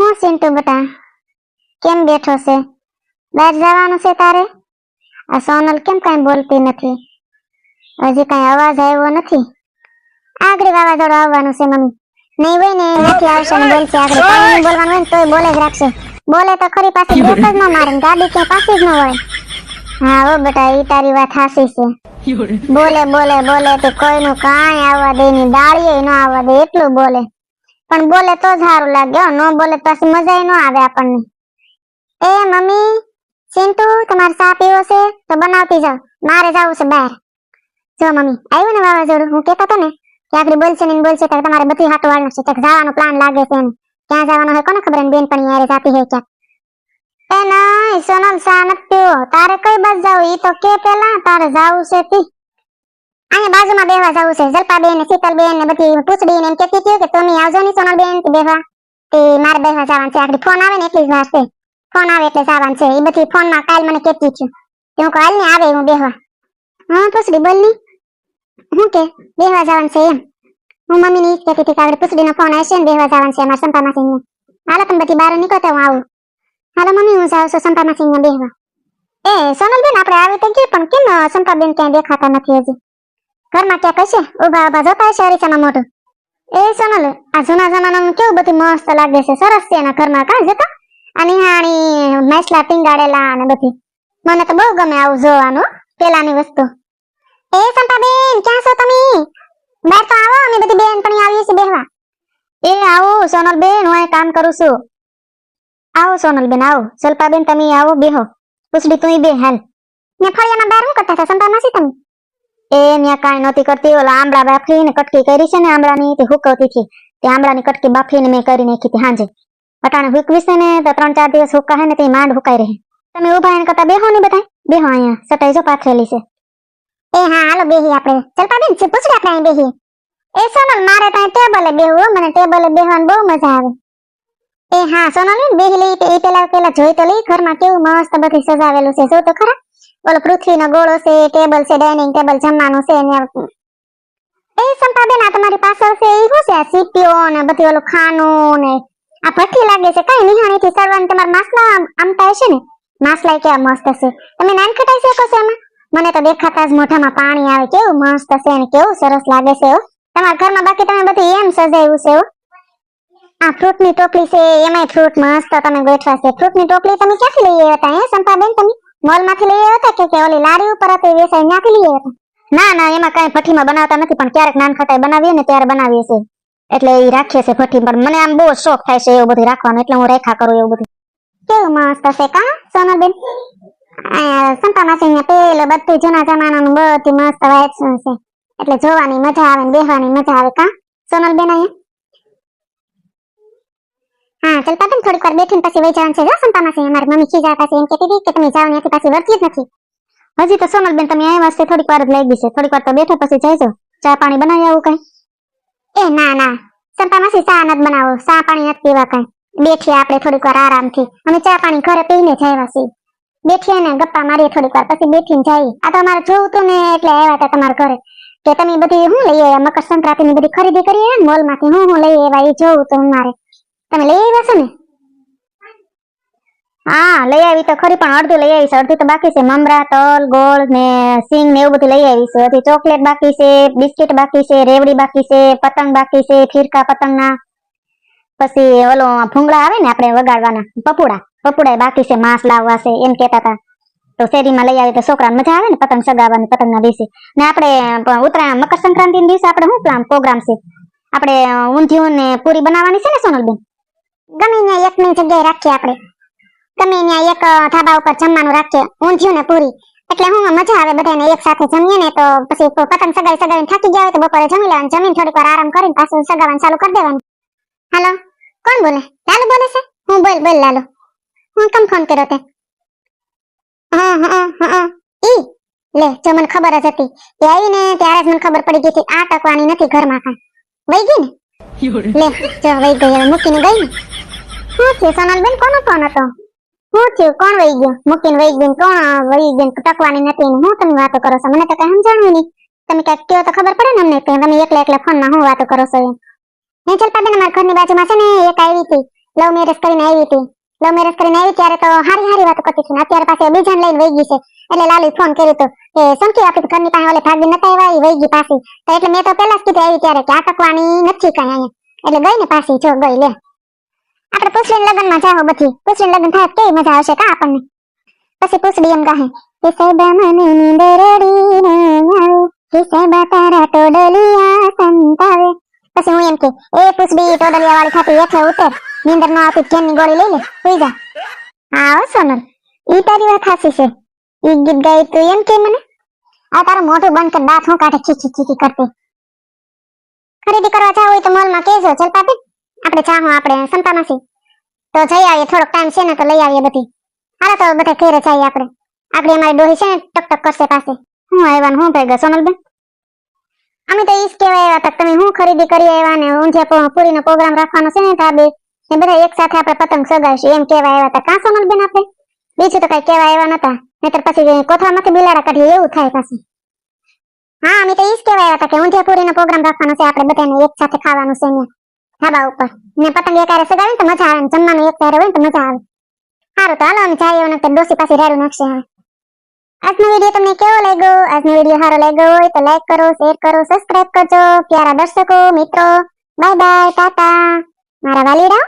હું સિન્ટુ બટા? કેમ બેઠો છે? બહાર જવાનું છે તારે? આ સોનલ કેમ કાંઈ બોલતી નથી? હજી કાંઈ અવાજ આવ્યો નથી? આગળ વાવાઝોડું આવવાનું છે મમ્મી. નહીં હોય ને નથી આવશે ને બોલશે આગળ. કાંઈ બોલવાનું હોય ને તોય બોલે જ રાખશે. બોલે તો ખરી પાછી બ્રેક જ ન મારે ગાડી ક્યાં પાછી જ ન હોય. હા ઓ બેટા એ તારી વાત હાસી છે. બોલે બોલે બોલે તે કોઈનું કાંઈ આવવા દે ની દાળીએ ન આવવા દે એટલું બોલે. પણ બોલે તો સારું લાગે હો. ન બોલે તો પછી મજા ન આવે આપણને. એ મમ્મી સિન્ટુ તમારે ચા પીવો છે તો બનાવતી જાવ મારે જવું છે બહાર. જો મમ્મી, આવ્યું ને વાવાઝોડું? હું કહેતો હતો ને કે આગળ બોલશે ને બોલશે ત્યારે તમારે બધી હાટો વાળનું છે. ત્યાં જવાનો પ્લાન લાગે છે એને. ક્યાં જવાનું હોય કોને ખબર? બેન પણ યારે જાતી હોય ક્યાંક. એ ના સોનલ સા નથી તારે કઈ બસ જાવ? ઈ તો કે પેલા તારે જવું છે તી. અહીંયા બાજુમાં બેહવા જવું છે. જલપાબેન, શીતલબેન ને બધી પૂછડી એમ કહેતી હતી કે તમે આવજો ને સોનલબેન બેહવા. તે મારે બેહવા જવાનું છે. આગળ ફોન આવે ને એટલી જ વાર છે. ફોન આવે એટલે જવાનું છે. એ બધી ફોનમાં કાલ મને કહેતી છું. કે હું કાલ ને આવે હું બેહવા. હા પૂછડી બોલની હું કે, બેહવા જવાનું છે એમ. હું મમ્મી ની કહેતી હતી કે આગળ પૂછડી નો ફોન આવશે ને બેહવા જવાનું છે અમારા સંપા માસી હાલો, તમે બધી બહાર નીકળો હું આવું. હાલો, મમ્મી, હું જાઉં છું સંપા માસી બેહવા. એ, સોનલબેન, આપણે આવી તો કે પણ કેમ સંપાબેન ક્યાંય દેખાતા નથી હજી? ઘરમાં ક્યાંક હશે ઊભા ઊભા જોતા હશે અરીસામાં મોઢું. એ સોનલ, આ જૂના જમાનામાં કેવું બધું મસ્ત લાગે છે. સરસ છે એના ઘરમાં. કાં જતા? આ નિહાણી મેસલા ટીંગાડેલા અને બધી. મને તો બહુ ગમે આવું જોવાનું પેલાની વસ્તુ. એ સંપાબેન ક્યાં છો તમે? બહાર તો આવો, અમે બધી બેન પણ આવીએ છીએ બેહવા. એ આવો, સોનલ બેન, હું અહીં કામ કરું છું. આવો, સોનલ બેન, આવો. સલ્પાબેન તમે આવો, બેહો. પૂછડી તું બે, હાલ. ને ફળિયામાં બહાર શું કરતા હતા? સંતા એ ન્યા કાંઈ નહોતી કરતી. ઓલા આંબળા બાફીને કટકી કરી છે ને આંબળાની, તે હુકવતી હતી. તે આંબળાની કટકી બાફીને મેં કરી નાખી હતી હાંજે. પટાણે હુકવી ને તો ત્રણ ચાર દિવસ હુકા હે ને તે માંડ હુકાઈ રહે. તમે ઊભા એને કરતા બેહો ને બધા બેહો અહીંયા, સટાઈ જો પાથરેલી છે. એ હા, હાલો બેહી આપણે. ચલપા બેન છે પૂછડે આપણે બેહીએ. એ સોનલ, મારે તો અહીં ટેબલે બેહવું મને ટેબલે બેહવાની બહુ મજા આવે. એ હા, સોનલ બેહી લઈ એ પેલા પેલા જોઈ તો લઈ ઘરમાં કેવું મસ્ત બધી સજાવેલું છે. જો તો ખરા? ઓલો પૃથ્વીનો ગોળો છે, ટેબલ છે, ડાઇનિંગ ટેબલ, જમવાનું છે, ને એ સંપાબેન આ તમારી પાછળ છે એ શું છે? આ સીપીઓ ને બધી ઓલું ખાનું ને આ ભઠ્ઠી લાગે છે, કઈ નિહાણી થી સરવાનું, તમારા માસલા આમતા હશે ને? માસલા કેવા મસ્ત છે. તમે નાન ખટાઈ શકો છો એમાં? મને તો દેખાતા જ મોઢામાં પાણી આવે, કેવું મસ્ત છે ને, કેવું સરસ લાગે છે તમારા ઘરમાં બાકી તમે બધું એમ સજાવ્યું છે આ આ ફ્રૂટની ટોપલી છે, એમાંય ફ્રૂટ મસ્ત તમે ગોઠવા છે. ફ્રૂટની ટોપલી તમે ક્યાંથી લઈ આવ્યા હતા, હે સંપાબેન તમે? મોલ લઈ આવ્યા હતા કે ઓલી લારી ઉપર હતી વેસાઈ ત્યાંથી લઈ આવ્યા ના ના, એમાં કઈ ભઠ્ઠીમાં બનાવતા નથી, પણ ક્યારેક નાન ખટાઈ બનાવીએ ને ત્યારે બનાવીએ છીએ. એટલે એ રાખીએ છે ભઠ્ઠી, પણ મને આમ બહુ શોખ થાય છે એવું બધું રાખવાનું, એટલે હું રેખા કરું એવું બધું. કેવું મસ્ત છે કા, સોનલબેન? સંતા માસી પેલો બધું જૂના જમાનાનું બધી મસ્ત વાંચન છે. એટલે જોવાની મજા આવે ને બેહવાની મજા આવે કા? સોનલબેન અહીંયા? હા, ચાલ પાપન થોડીક વાર બેઠીને પછી વહી જવાનું છે? જો સંપા માસી મારી મમ્મી ખીજા પાસે એમ કહેતી હતી કે તમે જાઓ ત્યાંથી પાછી વર્તી જ નથી. હજી તો સોનલબેન તમે આવ્યા વાસ્તે થોડીક વાર જ લાગી છે. થોડીક વાર તો બેઠો પછી જઈજો ચા પાણી બનાવી આવું કઈ? એ ના ના. સંપા માસી ચા નથી બનાવો. ચા પાણી નથી પીવા કઈ. બેઠીએ આપણે થોડીક વાર આરામથી. અમે ચા પાણી ઘરે પીને જ આવ્યા છીએ. બેઠીએ ને, ગપ્પા મારીએ થોડીક વાર, પછી બેઠીને જઈએ. આ તો અમારે જોવું હતું ને એટલે આવ્યા હતા તમારા ઘરે. કે તમે બધી હું લઈ આવ્યા? મકર સંક્રાંતિની બધી ખરીદી કરી આવ્યા મોલમાંથી હું હું લઈ આવ્યા, એ જોવું તો મારે. તમે લઈ હા, લઈ આવી તો ખરી, પણ અડધું લઈ આવીશ. અડધું તો બાકી છે. મમરા, તલ, ગોળ ને સિંગ ને એવું બધું લઈ આવીશ. હજી ચોકલેટ બાકી છે, બિસ્કિટ બાકી છે, રેવડી બાકી છે, પતંગ બાકી છે ફીરકા પતંગના. પછી ઓલો ફૂંગળા આવે ને આપણે વગાડવાના, પપુડા. પપુડા બાકી છે, માંસ લાવવા છે, એમ કહેતા હતા. તો શેરીમાં લઈ આવી તો છોકરાને મજા આવે ને પતંગ સગાવવાની, પતંગના દિવસે. ને આપણે ઉત્તરાયણ, મકર સંક્રાંતિ દિવસે આપણે શું પ્લાન, પ્રોગ્રામ છે? આપણે ઊંધિયું ને પૂરી બનાવવાની છે ને સોનલબેન? ગમીને એકની જગ્યાએ રાખીએ આપણે. ગમે ત્યાં એક ધાબા ઉપર જમવાનું રાખીએ ઊંધિયું ને પૂરી. એટલે હું મજા આવે બધાને એક સાથે જમીએ ને તો પછી પતંગ સગાઈ સગાઈ થાકી ગયા હોય તો બપોરે જમી લેવાનું. જમીને થોડીક વાર આરામ કરીને પાછું સગાવાનું ચાલુ કરી દેવાનું. હાલો? કોણ બોલે? લાલુ બોલે છે? હું બોલ બોલ લાલુ. હું કેમ ફોન કર્યો તે? હા હા હા ઈ? લે જો મને ખબર જ હતી. એ આવીને ત્યારે જ મને ખબર પડી ગઈ હતી. આ ટકવાની નથી ઘરમાં કાંઈ. વહી ગઈ ને? લે જો વહી ગઈ મૂકીને ગઈ ને? શું સોનલ બેન કોનો ફોન હતો? થયું હું હતી. અત્યારે પાસે બીજાને લઈને વહી ગઈ છે. એટલે લાલી ફોન કર્યો તો કે સમકી આપણી ગઈ પાછી. મેં તો પેલા જ નથી કઈ એટલે ગઈ ને પાછી, જો ગઈ લે. આપણે પૂછડીને લગ્નમાં જાઓ બધી પૂછડીને લગ્ન થાય તો કેવી મજા આવશે કા આપણને પછી પૂછડી એમ કહે કે સાહેબા મને નીંદર રડી ન આવે કે સાહેબા તારા ટોડલિયા સંતાવે પછી હું એમ કે એ પૂછડી ટોડલિયા વાળી ખાતી હેઠે ઉતર નીંદર ન આવતી ઘેરની ગોળી લઈ લે સુઈ જા હા હો સોનલ ઈ તારી વાત હાચી છે ઈ ગીત ગાઈ તું એમ કે મને આ તારું મોઢું બંધ કર દાંત હું કાઢે ખીચી ખીચી કરતી ખરીદી કરવા જાવ હોય તો મોલમાં કેજો ચલ પાપી આપણે ચાહું આપણે સંતામાંથી તો જઈ આવીએ, થોડોક ટાઈમ છે ને તો લઈ આવીએ બધી. હાલો તો બધા ઘરે જઈએ આપણે. આગળ અમારી ડોહી છે ને, ટક ટક કરશે પાસે. હું આવ્યા હું ભાઈ ગયા સોનલબેન? અમે તો ઈજ કહેવા આવ્યા હતા તમે હું ખરીદી કરી આવ્યા ને, ઊંધિયા પૂરીનો પ્રોગ્રામ રાખવાનો છે ને તાબે ને બધા એક સાથે આપણે પતંગ સગાવીશું એમ કહેવા આવ્યા હતા. કાં સોનલબેન આપણે? બીજું તો કઈ કહેવા આવ્યા નતા. નહીતર પછી કોથળામાંથી બિલાડા કાઢીએ, એવું થાય પાછું. હા, અમે તો ઈ જ કહેવા આવ્યા હતા કે ઊંધિયા પૂરીનો પ્રોગ્રામ રાખવાનો છે, આપણે બધાને એક સાથે ખાવાનું છે ને ધાબા ઉપર. ને પતંગ એકારે સગાવે તો મજા આવે જમવાનું એક સાથે હોય તો મજા આવે. સારું તો હાલો, અમે જઈએ અને ડોસી પાસે રાડું નાખશે હવે આજનો વીડિયો તમને કેવો લાગ્યો? આજનો વીડિયો સારો લાગ્યો હોય તો લાઈક કરો શેર કરો સબસ્ક્રાઇબ કરજો. પ્યારા દર્શકો, મિત્રો. Bye bye tata. મારા વાલીડાઓ